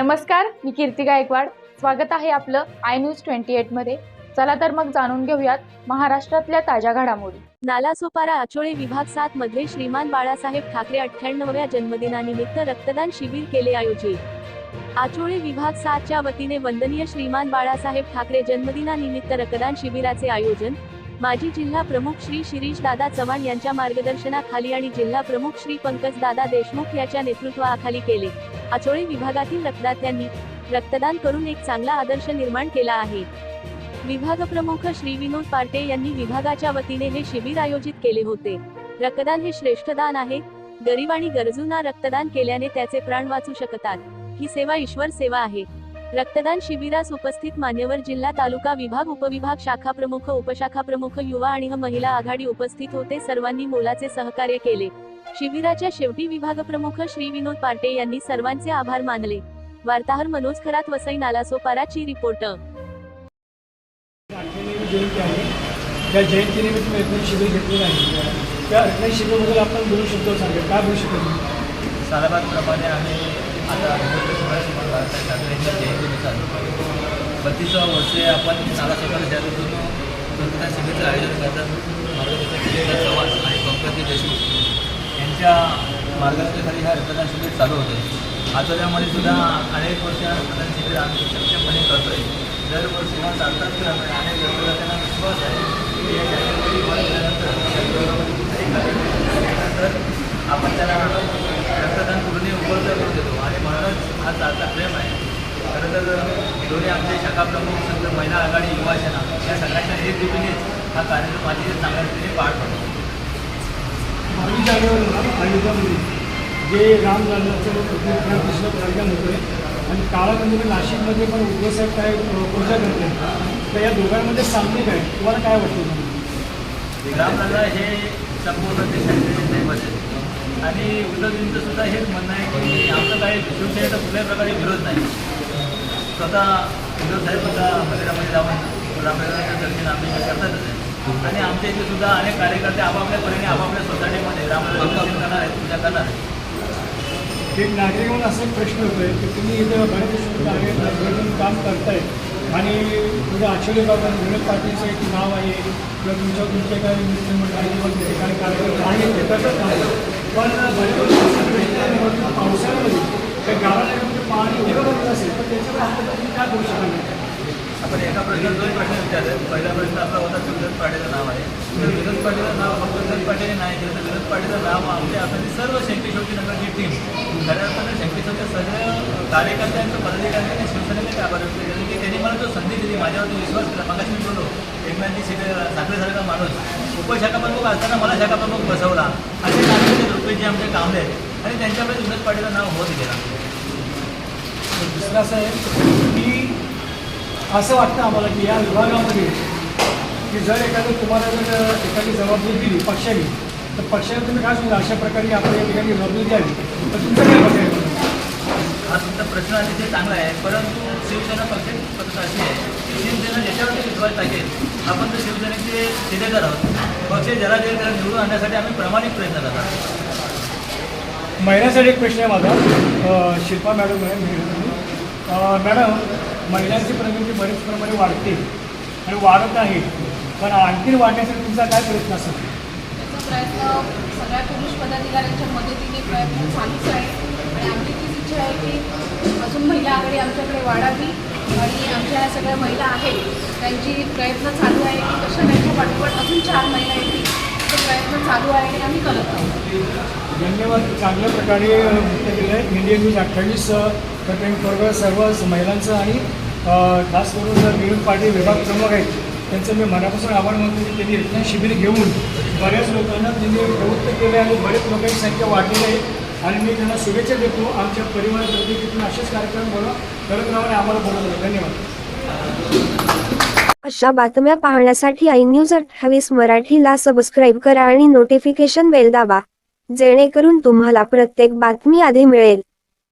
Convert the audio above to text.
नमस्कार मी कीर्ती गायकवाड. स्वागत आहे आपलं आय न्यूज ट्वेंटी एटमध्ये चला तर मग जाणून घेऊयात महाराष्ट्रातल्या ताज्या घडामोडी. नालासोपारा आचोळे विभाग सात मध्ये श्रीमान बाळासाहेब ठाकरे अठ्ठ्याण्णव्या जन्मदिनानिमित्त रक्तदान शिबिर केले आयोजित. आचोळे विभाग सातच्या वतीने वंदनीय श्रीमान बाळासाहेब ठाकरे जन्मदिनानिमित्त रक्तदान शिबिराचे आयोजन माजी जिल्हा प्रमुख श्री शिरीष दादा चव्हाण यांच्या मार्गदर्शनाखाली आणि जिल्हा प्रमुख श्री पंकज दादा देशमुख याच्या नेतृत्वाखाली केले. आचोळी विभागातील रक्तदात्यांनी रक्तदान करून एक चांगला आदर्श निर्माण केला आहे. विभाग प्रमुख श्री विनोद पार्टे यांनी विभागाच्या वतीने हे शिबिर आयोजित केले होते. रक्तदान हे श्रेष्ठ दान आहे. गरीब आणि गरजूंना रक्तदान केल्याने त्याचे प्राण वाचू शकतात. ही सेवा ईश्वर सेवा आहे. रक्तदान शिबिरास उपस्थित मान्यवर जिल्हा तालुका विभाग उपविभाग शाखा प्रमुख उपशाखा प्रमुख युवा आणि ह महिला आघाडी उपस्थित होते. सर्वांनी मोलाचे सहकार्य केले. शिबिराच्या शेवटी विभाग प्रमुख श्री विनोद पार्टे यांनी सर्वांचे आभार मानले. वार्ताहर मनोज खरात वसई नालासोपाराची रिपोर्टर अठ्ठ्याण्णवी जयंती आहे. त्या जयंतीनिमित्त मी रत्न शिबिर घेतलेलं आहे. त्या रत्न शिबिरबद्दल आपण बोलू शकतो सांगेल काय बोलू शकतो सालाबादप्रमाणे आम्ही आता ठाकरेंच्या जयंतीनुसार बत्तीस वर्षे आपण नालासोपारा शहरातून रक्तदान शिबिरचं आयोजन करतात चव्हाण आणि पंकजी देशमुख. यांच्या मार्गदर्शनाखाली ह्या रक्तदान शिबिर चालू होते. आठवड्यामध्ये सुद्धा अनेक वर्ष रक्तदान शिबिर आम्ही सक्षमपणे करतोय. दरवर्षी हा चालतात त्यामुळे अनेक रक्तदात्यांना विश्वास आहे की या जानेवारी वर गेल्यानंतर आपण त्याला रक्तदान पूर्ण उपलब्ध करून देतो. आणि म्हणूनच हा चालता प्रेम आहे. खरं तर दोन्ही आमचे शाखा प्रमुख संत महिला आघाडी युवा सेना या सगळ्यांच्या एकजुटीनेच हा कार्यक्रम अतिशय चांगल्या रीतीने पार पडतो. बावीस जानेवारीला अयोध्यामध्ये जे राम लल्लाचं कृष्ण कार्यक्रम होतोय आणि काळामध्ये नाशिकमध्ये पण उद्धवसाहेब काय पूजा करते. तर या दोघांमध्ये सामने काय? तुम्हाला काय वाटतं? तुम्हाला रामलल्ला हे संपूर्ण देशाचे दैवत आहे आणि उद्धवजींचं सुद्धा हेच म्हणणं आहे की आमचं काही शिवसेनेचा कुठल्याही प्रकारे विरोध नाही. स्वतः उद्धव साहेब सुद्धा मंदिरामध्ये जाऊन रामलल्लाचं दर्शन आम्ही करतातच. आहे आणि आमच्या इथे सुद्धा अनेक कार्यकर्ते आपापल्या परीने आपापल्या सोसायटीमध्ये रामलल्ला दर्शन करणार आहेत पूजा करणार आहेत. एक नागरिक म्हणून असा एक प्रश्न होतोय की तुम्ही इथं बरेच आहे काम करताय आणि तुझ्या आश्चर्य बाबा विनोद पाटीलचं एक नाव आहे किंवा तुमच्या तुमच्या काही मित्रमंडळी किंवा तुमचे काही कार्यकर्ते आहेत ते करतात आहे. पण बरेच पावसाळ्यामध्ये काही गावाला पाणी उभं असेल तर त्याच्यावर आता तुम्ही काय करू शकणार नाही आपण एका प्रश्नात दोन प्रश्न विचारले. पहिला प्रश्न आपला होता विनोद पाटीलचं नाव आहे. तर विनोद पाटीलचं नाव फक्त विनोद पाटील नाही केलं तर विनोद पाटीलचं नाव आमच्या आता सर्व शंकेश्वरची नगरची टीम खऱ्या अर्थानं शेवटी सगळ्या कार्यकर्त्यांचं पदाधिकाऱ्यांनी शिवसेनेने आभार व्यक्त केले. की त्यांनी मला जो संधी दिली माझ्यावरती विश्वास केला मगाशी मी बोललो एकनाथजी शिंदे साखरेसारखा माणूस. उपशाखा प्रमुख असताना मला शाखा प्रमुख बसवला. असे नागरिक रुपये जे आमचे कामले आहेत आणि त्यांच्याकडे विनोद पाटीलचं नाव होत गेला. दुसरं असं आहे की असं वाटतं आम्हाला की या विभागामध्ये की जर एखादं तुम्हाला जर एखादी जबाबदारी दिली पक्षाने तर पक्षाने तुम्ही काय सांगा अशा प्रकारे आपण या ठिकाणी जबाबदारी द्यावी. तर तुमचं काय हा तुमचा प्रश्न अतिशय चांगला आहे. परंतु शिवसेना पक्षाची पद्धत अशी आहे की शिवसेना ज्याच्यावरती विश्वास टाकेल आपण तर शिवसेनेचे ठेकेदार आहोत. पक्ष ज्याला जे त्याला निवडून आणण्यासाठी आम्ही प्रामाणिक प्रयत्न करतात महिलांसाठी एक प्रश्न आहे माझा. शिल्पा मॅडम आहे मॅडम महिलांची प्रगती बरेच प्रमाणे वाढते आणि वाढत आहे. पण आणखी वाढण्यासाठी तुमचा काय प्रयत्न असेल? त्याचा प्रयत्न सगळ्या पुरुष पदाधिकाऱ्यांच्या मदतीने प्रयत्न चालूच आहे. आणि आमची तीच इच्छा आहे की अजून महिला आघाडी आमच्याकडे वाढावी आणि आमच्या या सगळ्या महिला आहेत त्यांची प्रयत्न चालू आहे की कशा त्यांच्या पाठोपाठ अजून चार महिला येतील ते प्रयत्न चालू आहे आणि आम्ही करत आहोत. धन्यवाद. चांगल्या प्रकारे वृत्त केलं आहे इंडियन न्यूज अठ्ठावीस बरोबर सर्व महिलांचं आणि खास करून जर विनोद पाटील विभाग प्रमुख आहेत त्यांचं मी मनापासून आभार मानतो की त्यांनी रचना शिबिर घेऊन बऱ्याच लोकांना त्यांनी प्रवृत्त केले आणि बरेच लोकांची संख्या वाढलेली आहे. आणि मी त्यांना शुभेच्छा देतो. आमच्या परिवारातर्फे की तुम्ही असेच कार्यक्रम बोला. करत राहा आणि आम्हाला बोलत राहा. धन्यवाद. अशा बातम्या पाहण्यासाठी आय न्यूज अठ्ठावीस मराठीला सबस्क्राईब करा आणि नोटिफिकेशन बेल दाबा. जेणेकरून तुम्हाला प्रत्येक बातमी आधी मिळेल.